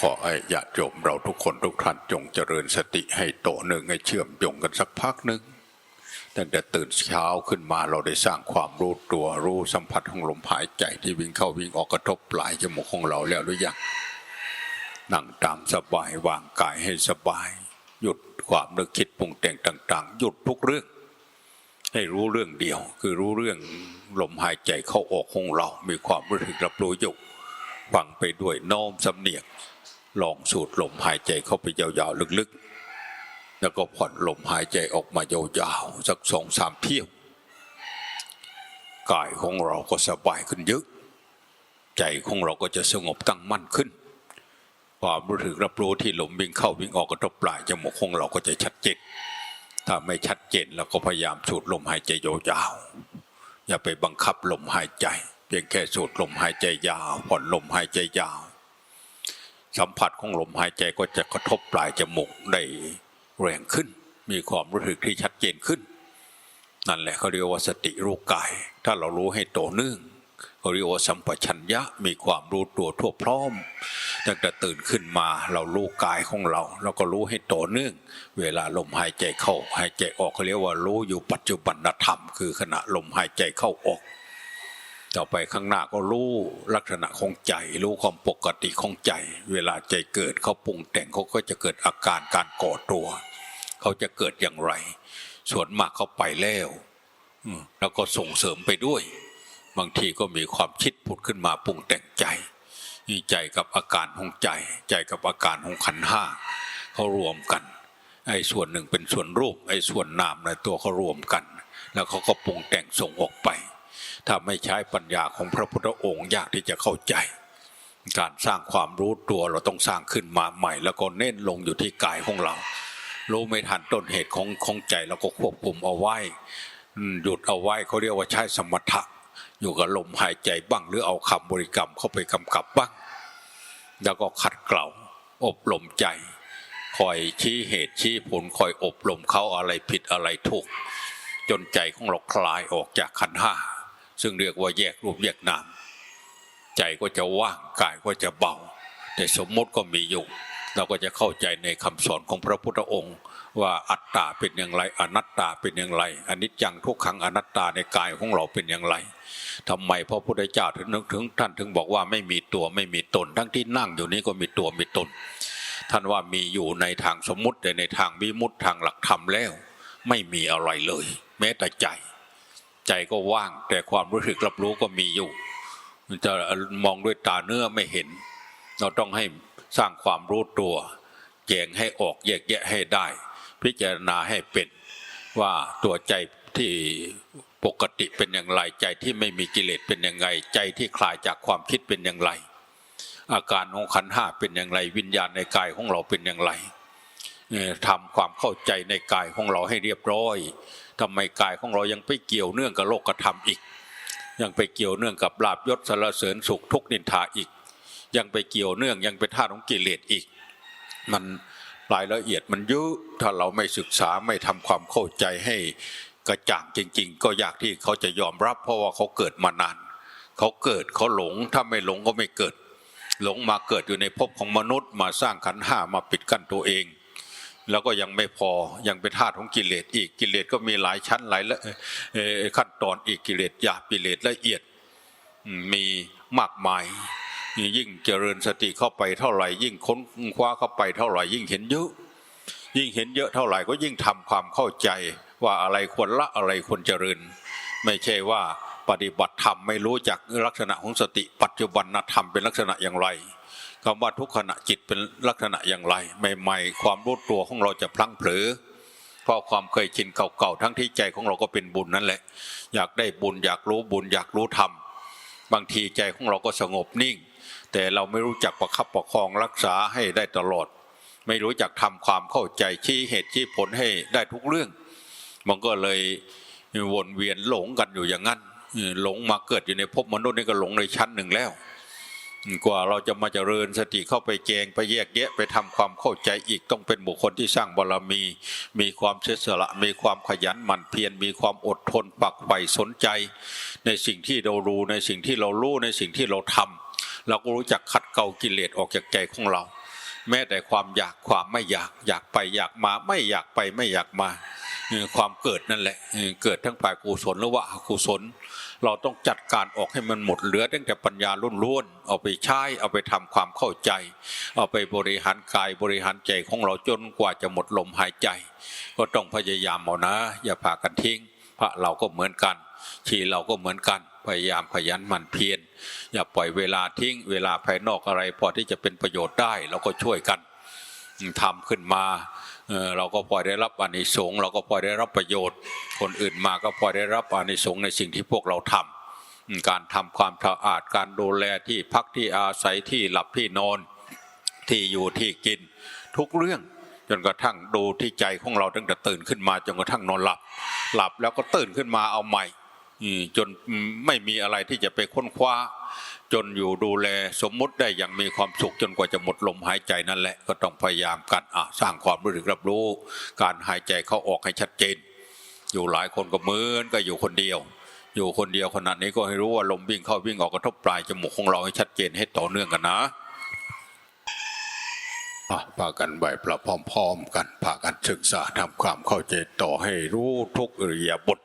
ขอให้ญาติโยมเราทุกคนทุกท่านจงเจริญสติให้โตหนึ่งให้เชื่อมโยงกันสักพักหนึ่งตั้งแต่ตื่นเช้าขึ้นมาเราได้สร้างความรู้ตัวรู้สัมผัสของลมหายใจที่วิ่งเข้าวิ่งออกกระทบปลายจมูกของเราแล้วหรือยังนั่งตามสบายวางกายให้สบาย หยุดความนึกคิดปรุงแต่งต่าง ๆ หยุดทุกเรื่อง ให้รู้เรื่องเดียว คือรู้เรื่องลมหายใจเข้าออกของเรา มีความรู้สึกรับรู้อยู่ฟังไปด้วยโน้อมสำเนียก ลองสูดลมหายใจเข้าไปยาวๆลึกๆ แล้วก็ผ่อนลมหายใจออกมายาวๆสักสองสามเที่ยวกายของเราก็สบายขึ้นเยอะ ใจของเราก็จะสงบตั้งมั่นขึ้นความรู้สึกรับรู้ที่ลมวิ่งเข้าวิ่งออกกระทบปลายจมูกของเราก็จะชัดเจนถ้าไม่ชัดเจนเราก็พยายามสูดลมหายใจยาวๆอย่าไปบังคับลมหายใจ เพียงแค่สูดลมหายใจยาวผ่อนลมหายใจยาว สัมผัสของลมหายใจก็จะกระทบปลายจมูกได้แรงขึ้น มีความรู้สึกที่ชัดเจนขึ้น นั่นแหละเขาเรียกว่าสติรู้กาย ถ้าเรารู้ให้โตเนื่องเขาเรียกว่าสัมปชัญญะมีความรู้ตัวทั่วพร้อมตั้งแต่ตื่นขึ้นมาเรารู้กายของเราเราก็รู้ให้โตเนื่อง เวลาลมหายใจเข้าหายใจออกเขาเรียกว่ารู้อยู่ปัจจุบันธรรม คือขณะลมหายใจเข้าออก ต่อไปข้างหน้าก็รู้ลักษณะของใจ รู้ความปกติของใจ เวลาใจเกิดเขาปรุงแต่งเขาก็จะเกิดอาการการก่อตัว เขาจะเกิดอย่างไร ส่วนมากเขาไปแล้วแล้วก็ส่งเสริมไปด้วย บางทีก็มีความคิดผุดขึ้นมาปรุงแต่งใจใจกับอาการของใจ ใจกับอาการของขันห้าเขารวมกัน ไอ้ส่วนหนึ่งเป็นส่วนรูป ไอ้ส่วนนามในตัวเขารวมกัน แล้วเขาก็ปรุงแต่งส่งออกไป ถ้าไม่ใช้ปัญญาของพระพุทธองค์ยากที่จะเข้าใจ การสร้างความรู้ตัวเราต้องสร้างขึ้นมาใหม่ แล้วก็เน้นลงอยู่ที่กายของเรา รู้ไม่ทันต้นเหตุของของใจเราก็ควบคุมเอาไว้หยุดเอาไว้เขาเรียกว่าใช้สมถะอยู่กับลมหายใจบ้างหรือเอาคำบริกรรมเข้าไปกำกับบ้าง แล้วก็ขัดเกลาอบรมใจ คอยชี้เหตุชี้ผลคอยอบรมเขาอะไรผิดอะไรถูก จนใจของเราคลายออกจากขันห้า ซึ่งเรียกว่าแยกรูปแยกนามใจก็จะว่างกายก็จะเบา แต่สมมติก็มีอยู่ เราก็จะเข้าใจในคำสอนของพระพุทธองค์ ว่าอัตตาเป็นอย่างไร อนัตตาเป็นอย่างไรอนิจจังทุกขังอนัตตาในกายของเราเป็นอย่างไรทำไมพระพุทธเจ้าถึงนึกถึงท่านถึงบอกว่าไม่มีตัวไม่มีตน ทั้งที่นั่งอยู่นี้ก็มีตัวมีตน ท่านว่ามีอยู่ในทางสมมติแต่ในทางวิมุตติทางหลักธรรมแล้ว ไม่มีอะไรเลย แม้แต่ใจ ใจก็ว่าง แต่ความรู้สึกรับรู้ก็มีอยู่จะมองด้วยตาเนื้อไม่เห็น เราต้องให้สร้างความรู้ตัวแยงให้ออกแยกแยะให้ได้ พิจารณาให้เป็นว่าตัวใจที่ปกติเป็นอย่างไร ใจที่ไม่มีกิเลสเป็นอย่างไร ใจที่คลายจากความคิดเป็นอย่างไร อาการของขันห้าเป็นอย่างไร วิญญาณในกายของเราเป็นอย่างไรทำความเข้าใจในกายของเราให้เรียบร้อย ทำไมกายของเรายังไปเกี่ยวเนื่องกับโลกธรรมอีก ยังไปเกี่ยวเนื่องกับลาบยศสารเสริญสุขทุกนินทาอีก ยังไปเกี่ยวเนื่องยังเป็นท่าตุของกิเลสอีก มันรายละเอียดมันเยอะถ้าเราไม่ศึกษาไม่ทำความเข้าใจให้กระจ่างจริง ๆ ก็ยากที่เขาจะยอมรับ เพราะว่าเขาเกิดมานาน เขาเกิดเขาหลงถ้าไม่หลงก็ไม่เกิด หลงมาเกิดอยู่ในภพของมนุษย์ มาสร้างขันห้ามาปิดกั้นตัวเอง แล้วก็ยังไม่พอยังเป็นธาตุของกิเลสอีกกิเลสก็มีหลายชั้นหลายละขั้นตอนอีกกิเลสหยาบกิเลสละเอียดมีมากมาย ยิ่งเจริญสติเข้าไปเท่าไหร่ ยิ่งค้นคว้าเข้าไปเท่าไหร่ ยิ่งเห็นเยอะยิ่งเห็นเยอะเท่าไหร่ก็ยิ่งทำความเข้าใจว่าอะไรควรละอะไรควรเจริญ ไม่ใช่ว่าปฏิบัติธรรมไม่รู้จักลักษณะของสติปัจจุบันธรรมเป็นลักษณะอย่างไร คำว่าทุกขณะจิตเป็นลักษณะอย่างไร ใหม่ ๆ ความรู้ตัวของเราจะพลั้งเผลอเพราะความเคยชินเก่าๆทั้งที่ใจของเราก็เป็นบุญนั่นแหละ อยากได้บุญอยากรู้บุญอยากรู้ธรรมบางทีใจของเราก็สงบนิ่ง แต่เราไม่รู้จักประคับประคองรักษาให้ได้ตลอด ไม่รู้จักทำความเข้าใจชี้เหตุชี้ผลให้ได้ทุกเรื่อง มันก็เลยวนเวียนหลงกันอยู่อย่างนั้นหลงมาเกิดอยู่ในภพมนุษย์นี่ก็หลงในชั้นหนึ่งแล้ว กว่าเราจะมาเจริญสติเข้าไปแจงไปแยกแยะไปทำความเข้าใจอีกต้องเป็นบุคคลที่สร้างบารมี มีความเสียสละ มีความขยันหมั่นเพียรมีความอดทนปักใฝ่สนใจ ในสิ่งที่เรารู้ในสิ่งที่เรารู้ในสิ่งที่เราทำเราก็รู้จักขัดเกลากิเลสออกจากใจของเรา แม้แต่ความอยากความไม่อยากอยากไปอยากมาไม่อยากไปไม่อยากมา ความเกิดนั่นแหละเกิดทั้งฝ่ายกุศลหรือว่าอกุศล เราต้องจัดการออกให้มันหมดเหลือตั้งแต่ปัญญาล้วนๆเอาไปใช้เอาไปทำความเข้าใจ เอาไปบริหารกายบริหารใจของเราจนกว่าจะหมดลมหายใจ ก็ต้องพยายามเอานะ อย่าพากันทิ้งพระเราก็เหมือนกัน ชีเราก็เหมือนกันพยายามขยันหมั่นเพียรอย่าปล่อยเวลาทิ้งเวลาภายนอกอะไร พอที่จะเป็นประโยชน์ได้เราก็ช่วยกันทำขึ้นมา เราก็พลอยได้รับอานิสงส์เราก็พลอยได้รับประโยชน์ คนอื่นมาก็พลอยได้รับอานิสงส์ในสิ่งที่พวกเราทำการทำความสะอาดการดูแลที่พักที่อาศัยที่หลับที่นอนที่อยู่ที่กินทุกเรื่องจนกระทั่งดูที่ใจของเราตั้งแต่ตื่นขึ้นมาจนกระทั่งนอนหลับ หลับแล้วก็ตื่นขึ้นมาเอาใหม่จนไม่มีอะไรที่จะไปค้นคว้า จนอยู่ดูแลสมมุติได้อย่างมีความสุขจนกว่าจะหมดลมหายใจนั่นแหละก็ต้องพยายามกันอะสร้างความรู้สึกรับรู้ การหายใจเข้าออกให้ชัดเจน อยู่หลายคนก็เหมือนก็อยู่คนเดียว อยู่คนเดียวขนาดนี้ก็ให้รู้ว่าลมวิ่งเข้าวิ่งออกกระทบปลายจมูกของเราให้ชัดเจนให้ต่อเนื่องกันนะอะพากันไหวพระพร้อมๆกันพากันศึกษาทำความเข้าใจต่อให้รู้ทุกอริยบถ